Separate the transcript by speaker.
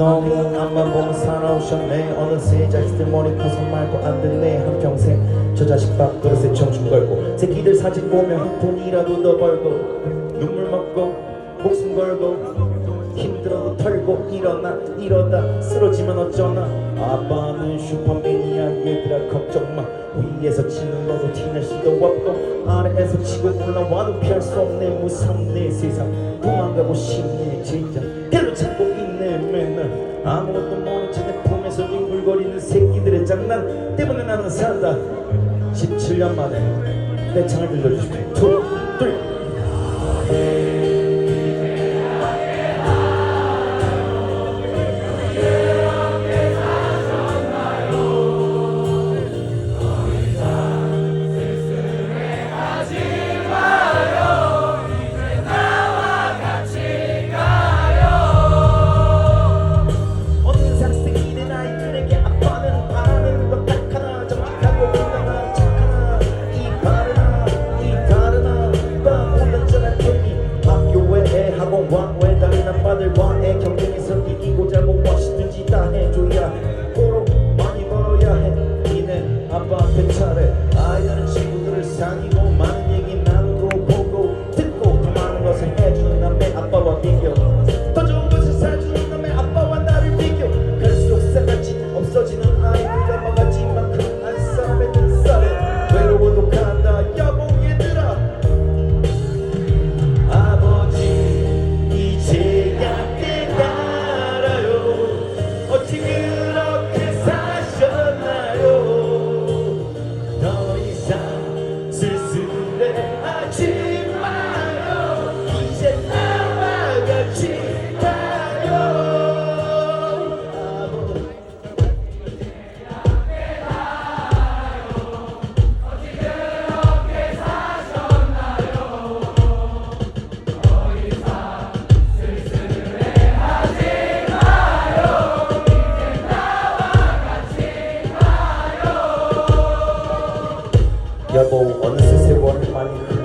Speaker 1: 너무 앞만 보면 살아오셨네. 어느새 자식들 머리 커서 말도 안 듣네. 한평생 저 자식 밥그릇에 청춘 걸고 새끼들 사진 보면 한 푼이라도 더 벌고 눈물 먹고 목숨 걸고 힘들어도 털고 일어나 이러다 쓰러지면 어쩌나. 아빠는 슈퍼맨이야 얘들아 걱정 마. 위에서 치는 거도 티낼 수도 없고 아래에서 치고 올라와도 피할 수 없네. 무섭네 세상. 도망가고 싶네 진짜. 별로 찾고 아무것도 모른 채내 품에서 뒹굴거리는 새끼들의 장난 때문에 나는 산다. 17년 만에 내 창을 들려주십시오 차례. 아이하는 친구들을 상이고 sim se 여보 어느새 세월을 많이